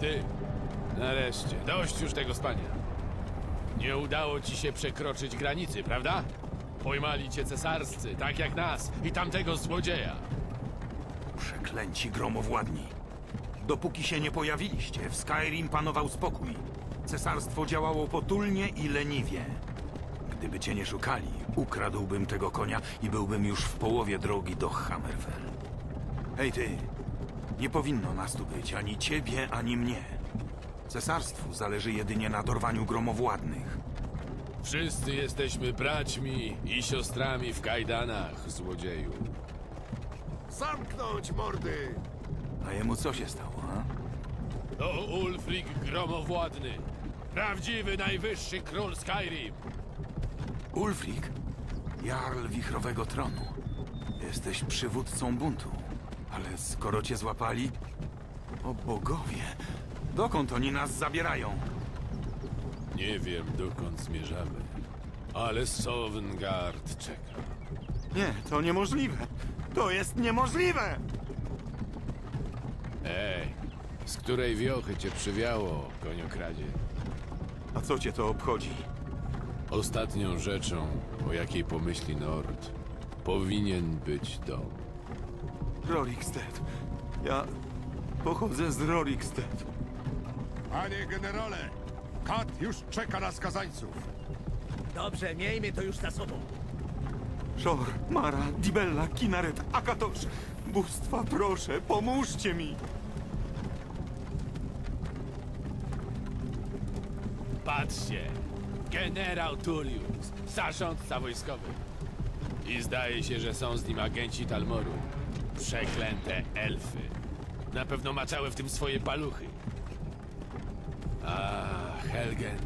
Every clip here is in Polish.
Ty, nareszcie, dość już tego spania. Nie udało ci się przekroczyć granicy, prawda? Pojmali cię cesarscy, tak jak nas i tamtego złodzieja. Przeklęci gromowładni. Dopóki się nie pojawiliście, w Skyrim panował spokój. Cesarstwo działało potulnie i leniwie. Gdyby cię nie szukali, ukradłbym tego konia i byłbym już w połowie drogi do Hammerfell. Hej ty, nie powinno nas tu być ani ciebie, ani mnie. Cesarstwu zależy jedynie na dorwaniu gromowładnych. Wszyscy jesteśmy braćmi i siostrami w kajdanach, złodzieju. Zamknąć mordy! A jemu co się stało, a? To Ulfric Gromowładny. Prawdziwy najwyższy król Skyrim. Ulfric, Jarl Wichrowego Tronu. Jesteś przywódcą buntu. Ale skoro cię złapali... O bogowie, dokąd oni nas zabierają? Nie wiem, dokąd zmierzamy, ale Sovngarde czeka. Nie, to niemożliwe. To jest niemożliwe! Ej, z której wiochy cię przywiało, koniokradzie? A co cię to obchodzi? Ostatnią rzeczą, o jakiej pomyśli Nord, powinien być dom. Rorikstead. Ja pochodzę z Rorikstead. Panie generale, kat już czeka na skazańców. Dobrze, miejmy to już za sobą. Szor, Mara, Dibella, Kinaret, Akatosz. Bóstwa, proszę, pomóżcie mi! Patrzcie, generał Tullius, zarządca wojskowy. I zdaje się, że są z nim agenci Talmoru. Przeklęte elfy. Na pewno maczały w tym swoje paluchy. A, Helgen.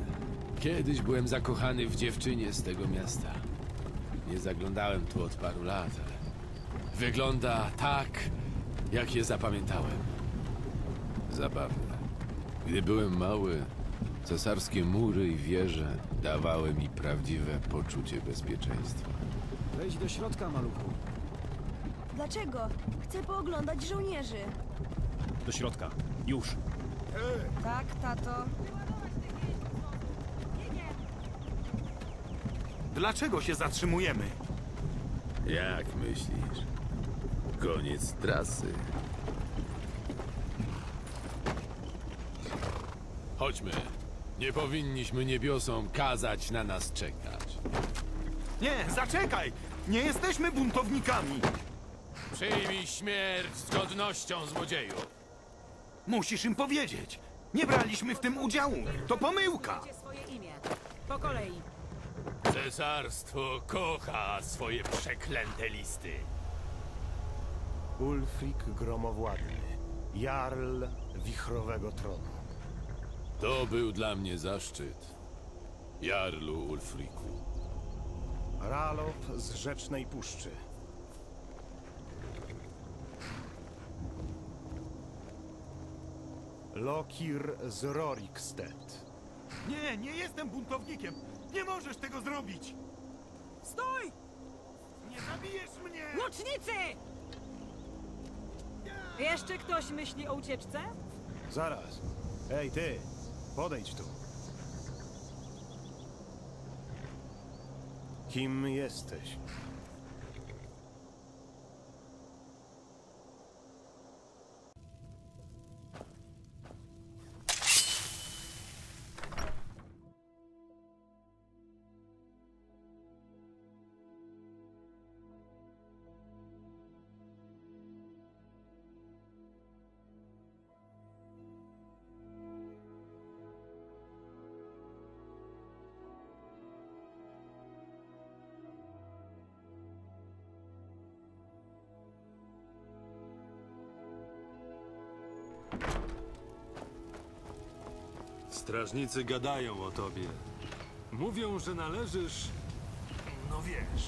Kiedyś byłem zakochany w dziewczynie z tego miasta. Nie zaglądałem tu od paru lat, ale wygląda tak, jak je zapamiętałem. Zabawne. Gdy byłem mały, cesarskie mury i wieże dawały mi prawdziwe poczucie bezpieczeństwa. Wejdź do środka, maluchu. Dlaczego? Chcę pooglądać żołnierzy. Do środka. Już. Tak, tato. Dlaczego się zatrzymujemy? Jak myślisz? Koniec trasy. Chodźmy. Nie powinniśmy niebiosom kazać na nas czekać. Nie, zaczekaj! Nie jesteśmy buntownikami! Przyjmij śmierć z godnością, złodzieju. Musisz im powiedzieć! Nie braliśmy w tym udziału! To pomyłka! swoje imię. Po kolei. Cesarstwo kocha swoje przeklęte listy. Ulfric Gromowładny, Jarl Wichrowego Tronu. To był dla mnie zaszczyt. Jarlu Ulfriku. Ralof z Rzecznej Puszczy. Lokir z Rorikstead. Nie, nie jestem buntownikiem! Nie możesz tego zrobić! Stój! Nie zabijesz mnie! Łucznicy! Jeszcze ktoś myśli o ucieczce? Zaraz. Ej, ty! Podejdź tu. Kim jesteś? Strażnicy gadają o tobie. Mówią, że należysz. No wiesz.